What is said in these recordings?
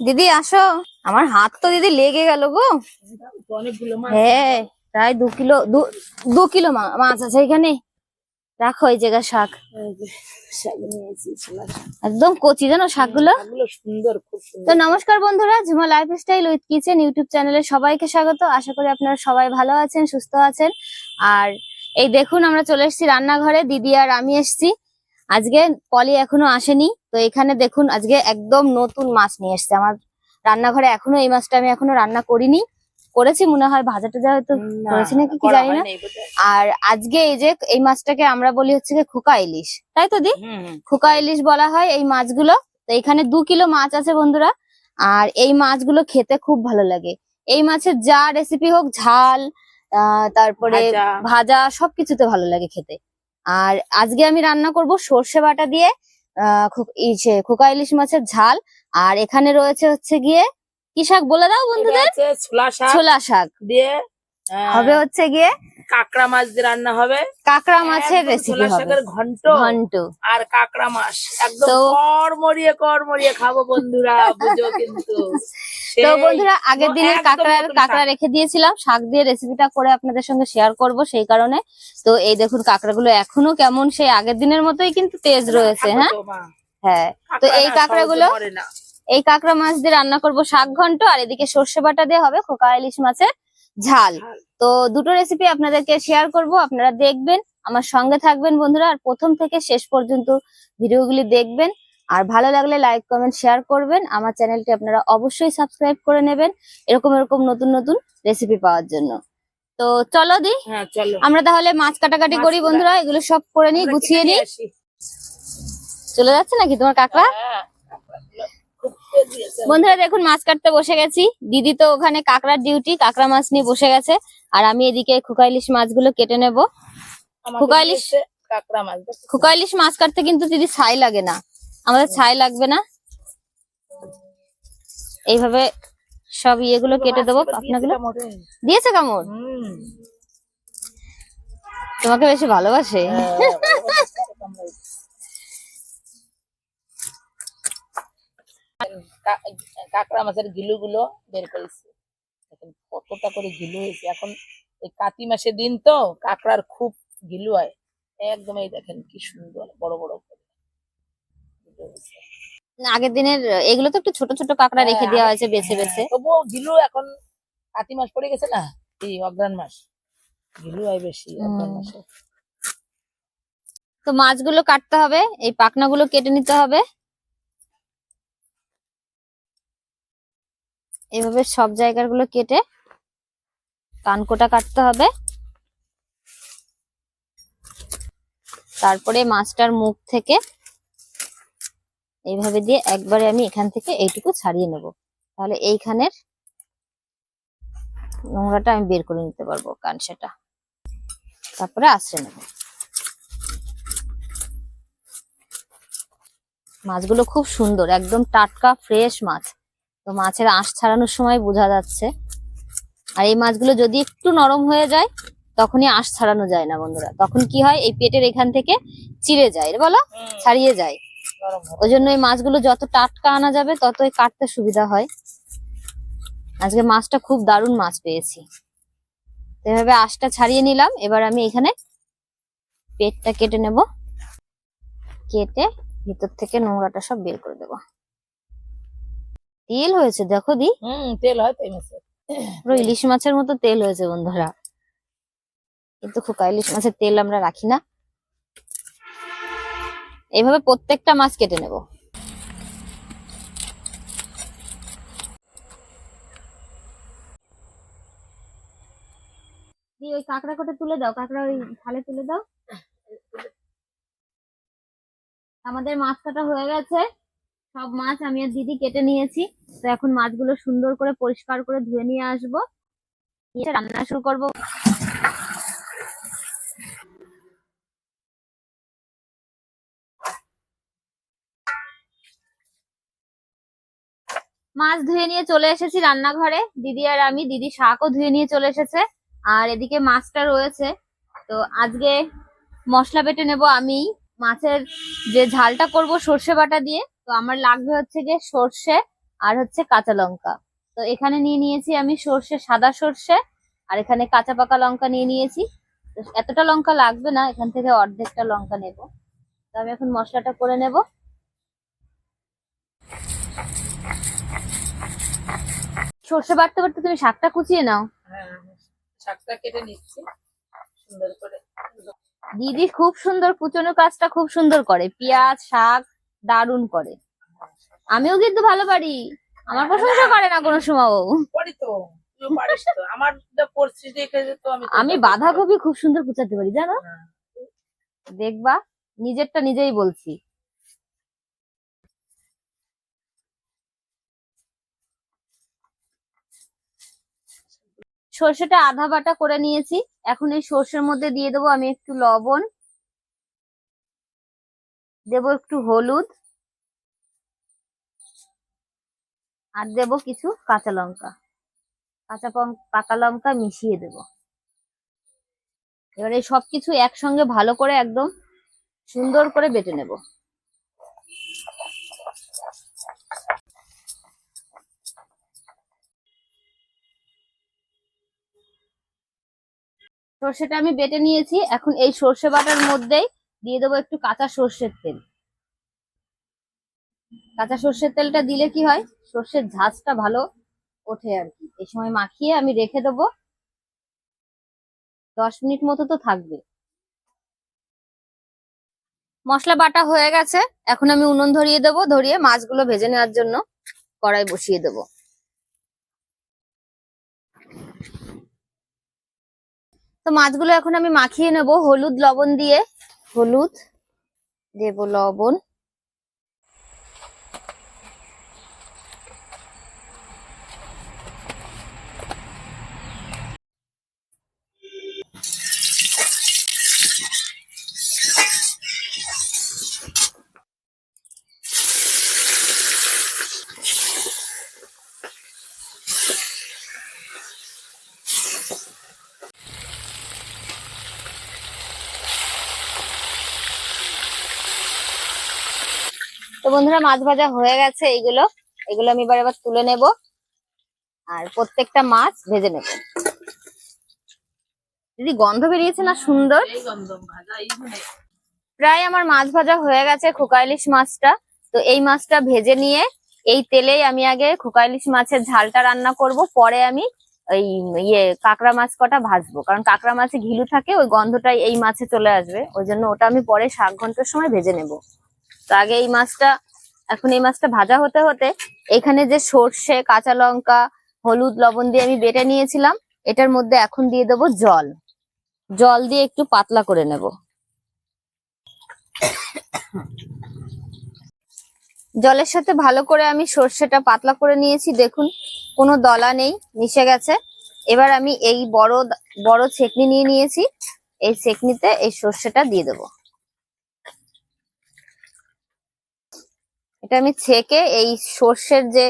দিদি, আসো। আমার হাত তো দিদি লেগে গেল গো। হ্যাঁ প্রায় দু কিলো, দু- কিলো মাছ আছে এখানে। রাখো এই জায়গায় শাক। একদম কচি, জানো শাকগুলো? সুন্দর তো নমস্কার বন্ধুরা, Jhuma life style with kitchen YouTube চ্যানেলে সবাইকে স্বাগত। আশা করি আপনারা সবাই ভালো আছেন, সুস্থ আছেন। আর এই দেখুন, আমরা চলে এসেছি রান্নাঘরে। দিদি আর আমি এসেছি। আজকে পলি এখনও আসেনি তো এখানে দেখুন আজকে একদম নতুন মাছ নিয়ে এসেছে। আমার রান্নাঘরে এখনও এই মাছটা আমি এখনও রান্না করিনি। করেছি মনে হয় ভাজা টাজা হয়তো করেছি নাকি কি জানি না। আর আজকে এই যে এই মাছটাকে আমরা বলি হচ্ছে খোকা ইলিশ। তাই তো দি। খোকা ইলিশ বলা হয় এই মাছগুলো। তো এখানে দু কিলো মাছ আছে বন্ধুরা। আর এই মাছগুলো খেতে খুব ভালো লাগে। এই মাছের যা রেসিপি হোক ঝাল আহ, তারপরে। ভাজা সবকিছুতে ভালো লাগে খেতে। আর আজকে আমি রান্না করব সর্ষে বাটা দিয়ে আহ, খোকা ইলিশ মাছের ঝাল। আর এখানে রয়েছে হচ্ছে গিয়ে কি শাক বলে দাও বন্ধুদের? ছোলা শাক। দিয়ে হবে হচ্ছে গিয়ে কাঁকড়া মাছ দিয়ে রান্না হবে। কাঁকড়া মাছের রেসিপি হবে। ঘন্ট। ঘন্ট। আর কাঁকড়া মাছ। একদম তো- কর মরিয়ে কর মরিয়ে খাব বন্ধুরা বুঝো কিন্তু। তো বন্ধুরা আগের দিনের কাঁকড়ার কাঁকড়া রেখে দিয়েছিলাম। শাক দিয়ে রেসিপিটা করে আপনাদের সঙ্গে শেয়ার করব সেই কারণে। তো এই দেখুন কাঁকড়াগুলো এখনও কেমন সেই আগের দিনের মতোই কিন্তু তেজ রয়েছে হ্যাঁ? হ্যাঁ তো এই না, সহজে কাঁকড়াগুলো এই কাঁকড়া মাছ দিয়ে রান্না করব শাক ঘন্ট আর এদিকে সর্ষে বাটা দিয়ে হবে খোকা ইলিশ মাছের। ঝাল। তো দুটো রেসিপি আপনাদেরকে শেয়ার করব আপনারা দেখবেন আমার সঙ্গে থাকবেন বন্ধুরা আর প্রথম থেকে শেষ পর্যন্ত ভিডিওগুলি দেখবেন। আর ভালো লাগলে লাইক কমেন্ট শেয়ার করবেন। আমার চ্যানেলটি আপনারা অবশ্যই সাবস্ক্রাইব করে নেবেন এরকম এরকম নতুন নতুন রেসিপি পাওয়ার জন্য। তো চলো দি হ্যাঁ আমরা তাহলে মাছ কাটাকাটি করি বন্ধুরা এগুলো সব করে নিই গুছিয়ে নিই। চলে যাচ্ছে নাকি তোমার কাকড়া হ্যাঁ, কাঁকড়াগুলো খুব তেজ দিয়েছে। বন্ধুরা দেখুন মাছ কাটতে বসে গেছি। দিদি তো ওখানে কাঁকড়ার ডিউটি কাঁকড়া মাছ নিয়ে বসে গেছে। আর আমি এদিকে খোকা ইলিশ মাছগুলো কেটে নেব। আমাদের খোকা ইলিশ? দিয়েছে কাঁকড়া মাছ দেখছ? খোকা ইলিশ মাছ কাটতে কিন্তু দিদি ছাই লাগে না। আমাদের ছাই লাগবে না। এইভাবে সব ইয়েগুলো কেটে দেবো। আপনাগুলো? দিয়েছে হুম। তোমাকে বেশি ভালোবাসে হ্যাঁ, কা- কাঁকড়া মাছের গিলু গুলো বের করেছি। দেখেন কতটা করে গিলু হয়েছে। এখন এই কাতি মাসের দিন তো কাঁকড়ার খুব গিলু হয়। একদম এই দেখেন কি সুন্দর বড় বড় করে। আগের দিনের এগুলো তো একটু ছোট ছোট কাঁকড়া রেখে হ্যাঁ, দেওয়া হয়েছে বেছে বেছে। হ্যাঁ, তবুও গিলু এখন কাতি মাস পড়ে গেছে না? এই অগ্রাণ মাস। গিলু হয় বেশি অগ্রাণ মাসে। তো মাছগুলো কাটতে হবে এই পাখনাগুলো কেটে নিতে হবে। এভাবে সব জায়গাগুলো কেটে কানকোটা কাটতে হবে। তারপরে মাছটার মুখ থেকে এইভাবে দিয়ে একবারে আমি এখান থেকে এইটুকু ছাড়িয়ে নেব। তাহলে এইখানের নোংরাটা আমি বের করে নিতে পারব কানসাটা। তারপরে আশ্রে নেব। মাছগুলো খুব সুন্দর, একদম টাটকা, ফ্রেশ মাছ। তো মাছের আঁশ ছাড়ানোর সময় বোঝা যাচ্ছে। আর এই মাছগুলো যদি একটু নরম হয়ে যায় তখনই আঁশ ছাড়ানো যায় না বন্ধুরা। তখন কি হয় এই পেটের এখান থেকে চিড়ে যায় বলো ছাড়িয়ে যায়। ওই জন্য এই মাছগুলো যত টাটকা আনা যাবে ততই কাটতে সুবিধা হয়। আজকে মাছটা খুব দারুণ মাছ পেয়েছি। এভাবে আঁশটা ছাড়িয়ে নিলাম। এবার আমি এখানে পেটটা কেটে নেব। কেটে ভিতর থেকে নোংরাটা সব বের করে দেবো। তেল হয়েছে দেখো দি। হুম তেল হয় পুরো ইলিশ মাছের মতো তেল হয়েছে বন্ধুরা। কিন্তু খোকা ইলিশ মাছের তেল আমরা রাখি না। এইভাবে প্রত্যেকটা মাছ কেটে নেব। ওই কাঁকড়া কোটে তুলে দাও কাঁকড়া ওই তুলে দাও। আমাদের মাছ কাটা হয়ে গেছে। সব মাছ আমি আর দিদি কেটে নিয়েছি। তো এখন মাছগুলো সুন্দর করে পরিষ্কার করে ধুয়ে নিয়ে আসব। রান্না শুরু করব। মাছ ধুয়ে নিয়ে চলে এসেছি রান্নাঘরে। দিদি আর আমি, দিদি শাকও ধুয়ে নিয়ে চলে এসেছে। আর এদিকে মাছটা রয়েছে। তো আজকে মশলা বেটে নেব আমি। মাছের যে ঝালটা করব সর্ষে বাটা দিয়ে। তো আমার লাগবে হচ্ছে গিয়ে সর্ষে আর হচ্ছে কাঁচা লঙ্কা। তো এখানে নিয়ে নিয়েছি আমি সর্ষে সাদা সর্ষে আর এখানে কাঁচা পাকা লঙ্কা নিয়ে নিয়েছি। তো এতটা লঙ্কা লাগবে না এখান থেকে অর্ধেকটা লঙ্কা নেব। তো আমি এখন মশলাটা করে নেব। সর্ষে বাড়তে বাটতে তুমি শাকটা কুচিয়ে নাও। হ্যাঁ শাকটা কেটে নিচ্ছি। সুন্দর করে দিদি খুব সুন্দর কুচনো কাজটা খুব সুন্দর করে। পেঁয়াজ শাক দারুণ করে। আমিও কিন্তু ভালো পারি। আমার প্রশংসা করে না কোনো সময় আমি বাঁধাকপি খুব সুন্দর কুচাতে পারি জানো? হ্যাঁ। দেখবা নিজেরটা নিজেই বলছি। সর্ষেটা আধা বাটা করে নিয়েছি। এখন এই সর্ষের মধ্যে দিয়ে দেবো আমি একটু লবণ। দেবো একটু হলুদ আর দেবো কিছু কাঁচা লঙ্কা। কাঁচা পাকা লঙ্কা মিশিয়ে দেবো। এবার সবকিছু একসঙ্গে ভালো করে একদম সুন্দর করে বেটে নেব। সর্ষেটা আমি বেটে নিয়েছি। এখন এই সর্ষে বাটার মধ্যেই দিয়ে দেবো একটু কাঁচা সর্ষের তেল। কাঁচা সর্ষের তেলটা দিলে কি হয়? সর্ষের ঝাঁজটা ভালো ওঠে আর কি। এই সময় মাখিয়ে আমি রেখে দেবো। দশ মিনিট মতো তো থাকবে। মশলা বাটা হয়ে গেছে। এখন আমি উনুন ধরিয়ে দেবো, ধরিয়ে মাছগুলো ভেজে নেওয়ার জন্য কড়াই বসিয়ে দেবো। তো মাছগুলো এখন আমি মাখিয়ে নেব। হলুদ, লবণ দিয়ে হলুদ দেব লবণ বন্ধুরা, মাছ ভাজা হয়ে গেছে এইগুলো। এগুলো আমি এবার এবার তুলে নেব। আর প্রত্যেকটা মাছ ভেজে নেব। দিদি, গন্ধ বেরিয়েছে না সুন্দর? প্রায় আমার মাছ ভাজা হয়ে গেছে খোকা ইলিশ মাছটা। তো এই মাছটা ভেজে নিয়ে এই তেলেই আমি আগে খোকা ইলিশ মাছের ঝালটা রান্না করব। পরে আমি ওই ইয়ে কাঁকড়া মাছ কটা ভাজবো। কারণ কাঁকড়া মাছে ঘিলু থাকে, ওই গন্ধটাই এই মাছে চলে আসবে। ওই জন্য ওটা আমি পরে শাক ঘণ্টার সময় ভেজে নেব। তো আগে এই মাছটা এখন এই মাছটা ভাজা হতে হতে এখানে যে সর্ষে, কাঁচা লঙ্কা, হলুদ, লবণ দিয়ে আমি বেটে নিয়েছিলাম, এটার মধ্যে এখন দিয়ে দেবো জল। জল দিয়ে একটু পাতলা করে নেব। জলের সাথে ভালো করে আমি সর্ষেটা পাতলা করে নিয়েছি, দেখুন, কোনো দলা নেই, মিশে গেছে। এবার আমি এই বড় বড় ছেকনি নিয়ে নিয়েছি, এই ছেকনিতে এই সর্ষেটা দিয়ে দেব। এটা আমি ছেকে এই সর্ষের যে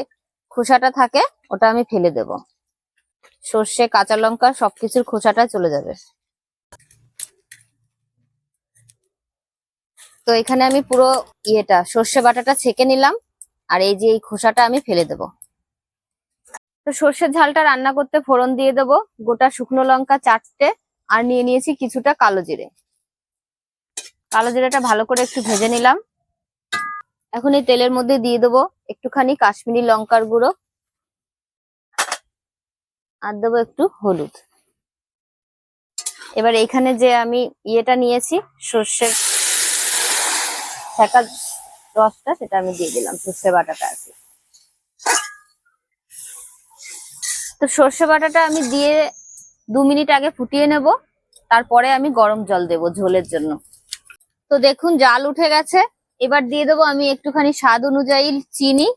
খোসাটা থাকে, ওটা আমি ফেলে দেব। সর্ষে, কাঁচা লঙ্কা সবকিছুর খোসাটা চলে যাবে। তো এখানে আমি পুরো ইয়েটা, সর্ষে বাটাটা ছেঁকে নিলাম, আর এই যে এই খোসাটা আমি ফেলে দেব। তো সর্ষের ঝালটা রান্না করতে ফোড়ন দিয়ে দেব, গোটা শুকনো লঙ্কা চারটে, আর নিয়ে নিয়েছি কিছুটা কালো জিরে। কালো জিরেটা ভালো করে একটু ভেজে নিলাম। এখন এই তেলের মধ্যে দিয়ে দেবো একটুখানি কাশ্মীরি লঙ্কার গুঁড়ো। আর দেবো একটু হলুদ। এবার এইখানে যে আমি ইয়েটা নিয়েছি, সর্ষের ফেকা রসটা, সেটা আমি দিয়ে দিলাম, সর্ষে বাটাটা আছে তো সর্ষে বাটাটা আমি দিয়ে দু মিনিট আগে ফুটিয়ে নেব, তারপরে আমি গরম জল দেব ঝোলের জন্য। তো দেখুন, জাল উঠে গেছে। এবার দিয়ে দেবো আমি একটুখানি স্বাদ অনুযায়ী চিনি,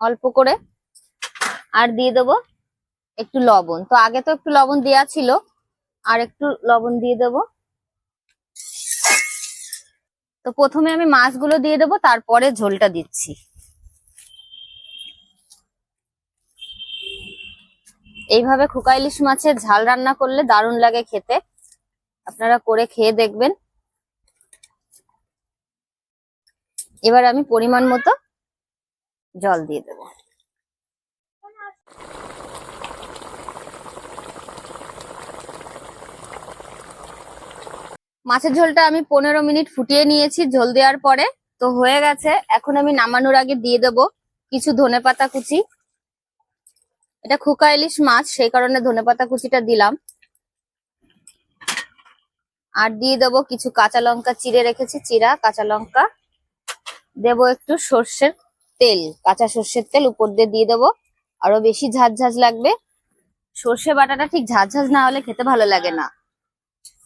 অল্প করে, আর দিয়ে দেবো একটু লবণ। তো আগে তো একটু লবণ দেওয়া ছিল, আর একটু লবণ দিয়ে দেবো। তো প্রথমে আমি মাছগুলো দিয়ে দেবো, তারপরে ঝোলটা দিচ্ছি। এইভাবে খোকা ইলিশ মাছের ঝাল রান্না করলে দারুণ লাগে খেতে। আপনারা করে খেয়ে দেখবেন। এবার আমি পরিমাণ মতো জল দিয়ে দেব। মাছের ঝোলটা আমি পনেরো মিনিট ফুটিয়ে নিয়েছি, ঝোল দেওয়ার পরে। তো হয়ে গেছে, এখন আমি নামানোর আগে দিয়ে দেব কিছু ধনে পাতা কুচি। এটা খোকা ইলিশ মাছ, সেই কারণে ধনে পাতা কুচিটা দিলাম। আর দিয়ে দেবো কিছু কাঁচা লঙ্কা চিড়ে রেখেছি চিরা কাঁচা লঙ্কা। দেব একটু সর্ষের তেল, কাঁচা সর্ষের তেল উপর দিয়ে দিয়ে দেবো। আরও বেশি ঝাঁঝ ঝাঁঝ লাগবে। সর্ষে বাটাটা ঠিক ঝাঁঝ ঝাঁঝ না হলে খেতে ভালো লাগে না।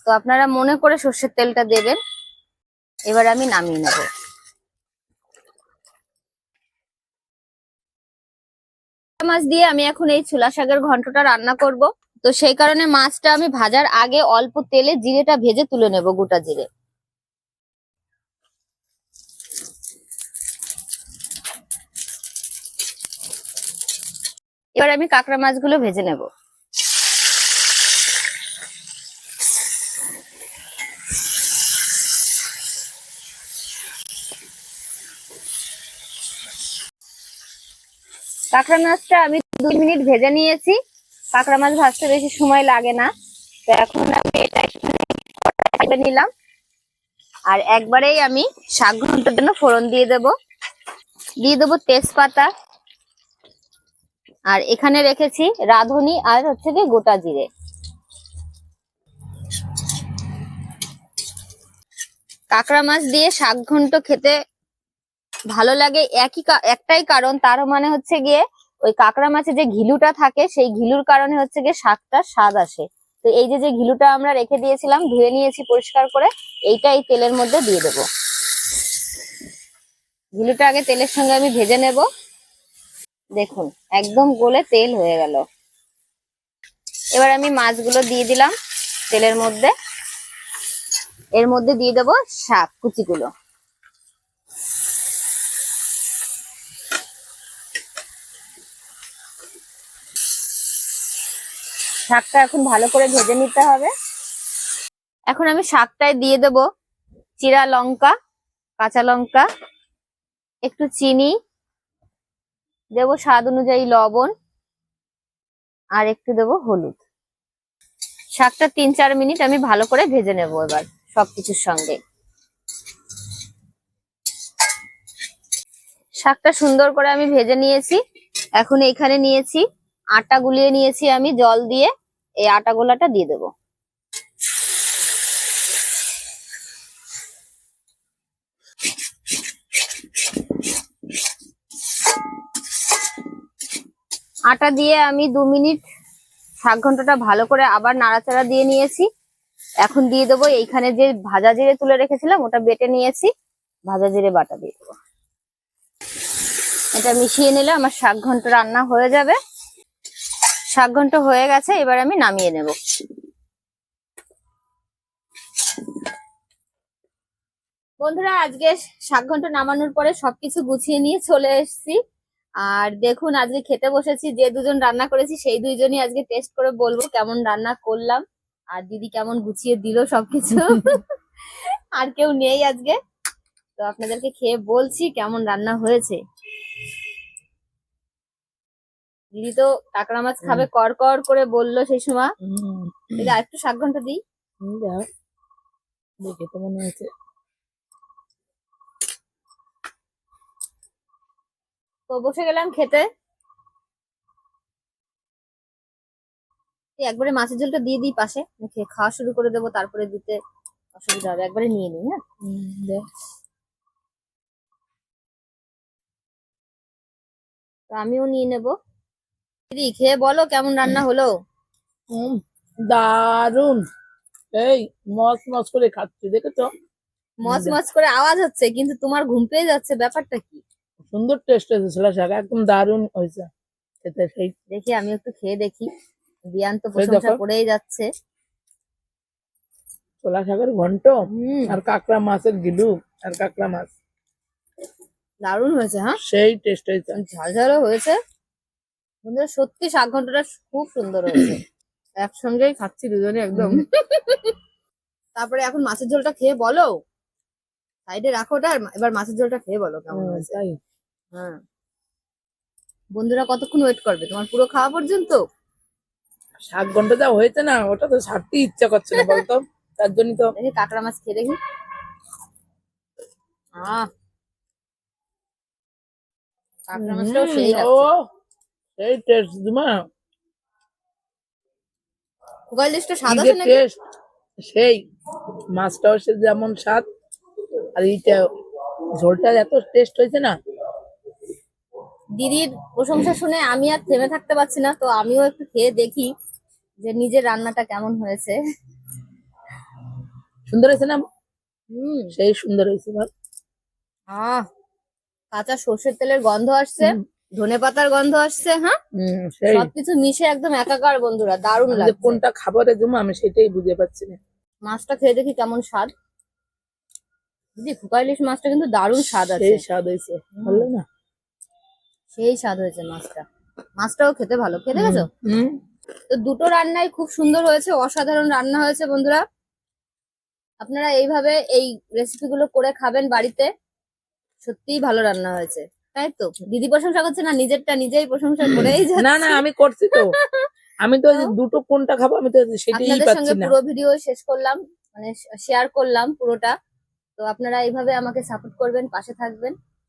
তো আপনারা মনে করে সর্ষের তেলটা দেবেন। এবার আমি নামিয়ে নেব। মাছ দিয়ে আমি এখন এই ছোলা শাকের ঘন্টটা রান্না করব। তো সেই কারণে মাছটা আমি ভাজার আগে অল্প তেলে জিরেটা ভেজে তুলে নেব গোটা জিরে। এবার আমি কাঁকড়া মাছগুলো ভেজে নেব। কাঁকড়া মাছটা আমি দুই মিনিট ভেজে নিয়েছি। কাঁকড়া মাছ ভাজতে বেশি সময় লাগে না। তো এখন আমি এটা একটু নিলাম। আর একবারেই আমি শাক ঘণ্টার জন্য ফোড়ন দিয়ে দেব। দিয়ে দেবো তেজপাতা। আর এখানে রেখেছি রাঁধুনি আর হচ্ছে কি গোটা জিরে। কাঁকড়া মাছ দিয়ে শাক ঘন্ট খেতে ভালো লাগে। একই একটাই কারণ, তার মানে হচ্ছে গিয়ে ওই কাঁকড়া মাছে যে ঘিলুটা থাকে, সেই ঘিলুর কারণে হচ্ছে গিয়ে শাকটা স্বাদ আসে। তো এই যে যে ঘিলুটা আমরা রেখে দিয়েছিলাম, ধুয়ে নিয়েছি পরিষ্কার করে এইটা এই তেলের মধ্যে দিয়ে দেব। ঘিলুটা আগে তেলের সঙ্গে আমি ভেজে নেব। দেখুন, একদম গলে তেল হয়ে গেল। এবার আমি মাছগুলো দিয়ে দিলাম তেলের মধ্যে। এর মধ্যে দিয়ে দেবো শাক, কুচিগুলো। শাকটা এখন ভালো করে ভেজে নিতে হবে। এখন আমি শাকটায় দিয়ে দেব চিরা লঙ্কা, কাঁচা লঙ্কা, একটু চিনি দেব স্বাদ অনুযায়ী লবণ আর একটু দেব হলুদ। শাকটা তিন চার মিনিট আমি ভালো করে ভেজে নেব এবার সবকিছুর সঙ্গে। শাকটা সুন্দর করে আমি ভেজে নিয়েছি। এখন এখানে নিয়েছি, আটা গুলিয়ে নিয়েছি আমি জল দিয়ে। এই আটা গোলাটা দিয়ে দেবো। আটা দিয়ে আমি দু মিনিট শাক ঘন্টটা ভালো করে আবার নাড়াচাড়া দিয়ে নিয়েছি। এখন দিয়ে দেবো এইখানে যে ভাজা জিরে তুলে রেখেছিলাম, ওটা বেটে নিয়েছি। ভাজা জিরে বাটা দিয়ে দেবো। এটা মিশিয়ে নিলে আমার শাক ঘন্ট রান্না হয়ে যাবে। শাক ঘন্ট হয়ে গেছে, এবার আমি নামিয়ে নেব। বন্ধুরা, আজকে শাক ঘন্ট নামানোর পরে সবকিছু গুছিয়ে নিয়ে চলে এসেছি। আর দেখুন আজকে খেতে বসেছি যে দুজন রান্না করেছি সেই দুইজনই আজকে টেস্ট করে বলব কেমন রান্না করলাম। আর দিদি কেমন গুছিয়ে দিল সবকিছু। আর কেউ নেই আজকে। তো আপনাদেরকে খেয়ে বলছি কেমন রান্না হয়েছে। দিদি তো কাঁকড়া মাছ খাবে কর কর করে বলল সেই সময়। দিদি আরেকটু শাক ঘণ্টা দিই। দেখে তো মনে হয়েছে তো বসে গেলাম খেতে। একবারে মাছের ঝোলটা দিয়ে দিই পাশে খাওয়া শুরু করে দেবো তারপরে দিতে অসুবিধা হবে। একবারে নিয়ে নিই হ্যাঁ? তো আমিও নিয়ে নেব। দিদি খেয়ে বলো কেমন রান্না হলো? দারুণ এই মস মস করে খাচ্ছি দেখেছ? মচ মচ করে আওয়াজ হচ্ছে কিন্তু তোমার ঘুম পেয়ে যাচ্ছে ব্যাপারটা কি? সুন্দর টেস্ট হয়েছে ছোলা শাক একদম দারুণ হয়েছে। খেতে সেই। দেখি আমি একটু খেয়ে দেখি। বিয়ান তো প্রশংসা করেই যাচ্ছে। ছোলা শাকের ঘন্ট আর কাঁকড়া মাছের গিলু আর কাঁকড়া মাছ। দারুণ হয়েছে হ্যাঁ? সেই টেস্ট হয়েছে। ঝাল ঝালও হয়েছে। বন্ধুরা সত্যি শাক ঘন্টটা খুব সুন্দর হয়েছে। একসঙ্গেই খাচ্ছি দুজনে একদম। তারপরে এখন মাছের ঝোলটা খেয়ে বলো? সাইডে রাখো ওটা আর এবার মাছের ঝোলটা খেয়ে বলো কেমন হয়েছে। হ্যাঁ। বন্ধুরা কতক্ষণ ওয়েট করবে? তোমার পুরো খাওয়া পর্যন্ত? সাত ঘণ্টা যা হয়েছে না ওটা তো ছাড়তে ইচ্ছা করছে না বলতো? তার জন্যই তো। দেখি কাঁকড়া মাছ খেয়ে দেখি। আহ। কাঁকড়া মাছটাও সেই টেস্ট জুমা কুকার লিস্টটা স্বাদ আছে নাকি? টেস্ট সেই মাছটাও সে যেমন স্বাদ আর এইটা ঝোলটা এত টেস্ট হয়েছে না দিদির প্রশংসা শুনে আমি আর থেমে থাকতে পারছি না তো আমিও একটু খেয়ে দেখি যে নিজের রান্নাটা কেমন হয়েছে। সুন্দর হয়েছে না হুম। সেই সুন্দর হয়েছে আহ কাঁচা সর্ষের তেলের গন্ধ আসছে। ধনে পাতার গন্ধ আসছে হ্যাঁ? সবকিছু মিশে একদম একাকার বন্ধুরা দারুণ লাগছে। কোনটা খাবারের জন্য আমি সেটাই বুঝতে পারছি না। মাছটা খেয়ে দেখি কেমন স্বাদ। দিদি ফুকা ইলিশ মাছটা কিন্তু দারুণ স্বাদ আছে। স্বাদ হয়েছে বলল না? সেই স্বাদ হয়েছে মাছটা। মাছটাও খেতে ভালো। খেতে গেছো হুম। তো দুটো রান্নাই খুব সুন্দর হয়েছে অসাধারণ রান্না হয়েছে বন্ধুরা। আপনারা এইভাবে এই রেসিপিগুলো করে খাবেন বাড়িতে সত্যিই ভালো রান্না হয়েছে। তাই তো? দিদি প্রশংসা করছে না নিজেরটা নিজেই প্রশংসা করেই না না আমি করছি তো। আমি তো দুটো কোনটা খাব আমি তো সেটাই আপনাদের পাচ্ছি সঙ্গে না। পুরো ভিডিও শেষ করলাম মানে শেয়ার করলাম পুরোটা। তো আপনারা এইভাবে আমাকে সাপোর্ট করবেন পাশে থাকবেন।